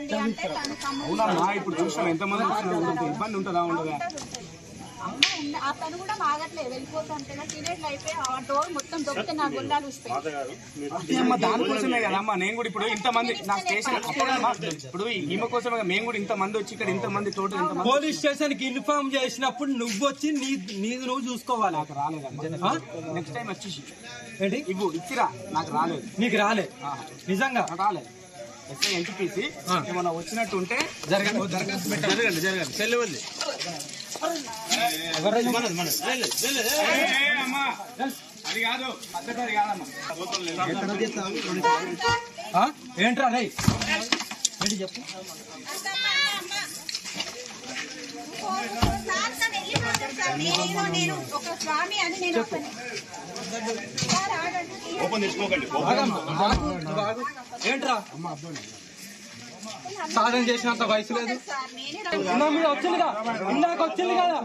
రండి అంటే తను తమ్ముడు అవునమ్మా ఇప్పుడు చూసాం ఎంతమంది వచ్చినా ఉంటుంది. ఇబ్బంది ఉంటుందా ఉండదా? అతను కూడా మాగట్లేదు వెళ్ళిపోతుంటే టీనేజ్ అయిపోయి ఆ డోర్ మొత్తం దొరికితే నా గుండాలు ఊసిపోయి. అదే అమ్మ దానికోసమే కదమ్మా నేను కూడా ఇప్పుడు ఇంతమంది నా స్టేషన్ ఇప్పుడు ఈమె కోసమే మేము కూడా ఇంతమంది వచ్చి ఇక్కడ ఇంతమంది టోటల్ ఇంతమంది పోలీస్ స్టేషన్కి ఇన్ఫార్మ్ చేసినప్పుడు నువ్వు వచ్చి నీ నీది నువ్వు చూసుకోవాలి. నాకు రాలేదమ్మా? నెక్స్ట్ టైం వచ్చేసి ఏంటి? ఇవ్వు ఇచ్చిరా. నాకు రాలేదు. నీకు రాలే నిజంగా? నాకు రాలేదు. ఎస్ఐ ఎన్టీపీసీ ఏమన్నా వచ్చినట్టు ఉంటే జరగండి జరగండి. జరగండి చెల్లెవల్లి అమ్మా. అది కాదు పద్ధతి అది కాదమ్మా. ఆ? ఏంట్రా రై ఏంటి చెప్పు? నేను ఒక స్వామి అని నేను ఆగు. ఏంట్రా సాధన చేసినంత వయసు లేదు సార్ నేనే ఇందా మీద ఇందాక వచ్చింది కదా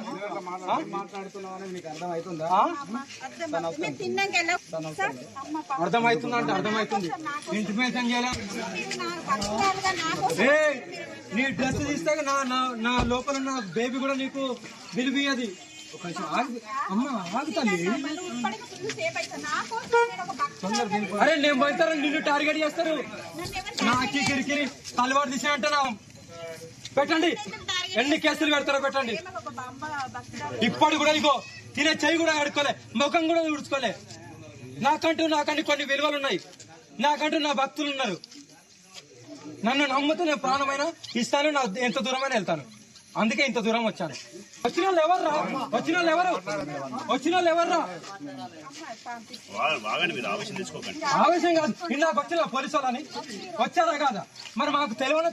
ఆ? మాట్లాడుతున్నావు అనేది మీకు అర్థం అవుతుందా ఆ? అర్థం మేము తిన్నాక వెళ్ళాం సార్ అమ్మ పాపం అర్థమవుతుంది అంటే అర్థమవుతుంది ఇంటిమేషన్ చేయాలి మీరు నా నా నీ డ్రెస్ తీస్తే నా నా నా లోపల ఉన్న బేబీ కూడా నీకు విలువది ఒక నిమిషం ఆగు. అమ్మ ఆగు అరే నేను పోతారని నిన్ను టార్గెట్ చేస్తారు. నాకి కిరికిరి తలవాడు తీసే అంటున్నావు. పెట్టండి. ఎన్ని కేసులు పెడతారో పెట్టండి. ఇప్పుడు కూడా ఇగో తినే చెయ్యి కూడా కడుక్కోలే ముఖం కూడా తుడుచుకోలే నాకంటూ నాకంటూ కొన్ని విలువలు ఉన్నాయి నాకంటూ నా భక్తులు ఉన్నారు నన్ను నమ్ముతూ నేను ప్రాణమైన ఇస్తాను నా ఎంత దూరమైనా వెళ్తాను. అందుకే ఇంత దూరం వచ్చాను. వచ్చిన వాళ్ళు ఎవర్రా వచ్చిన వాళ్ళు ఎవరు? వచ్చిన వాళ్ళు ఎవర్రా ఆవేశం కాదు ఇందాక వచ్చిన పోలీసు వాళ్ళని. వచ్చారా కాదా? మరి మాకు తెలియని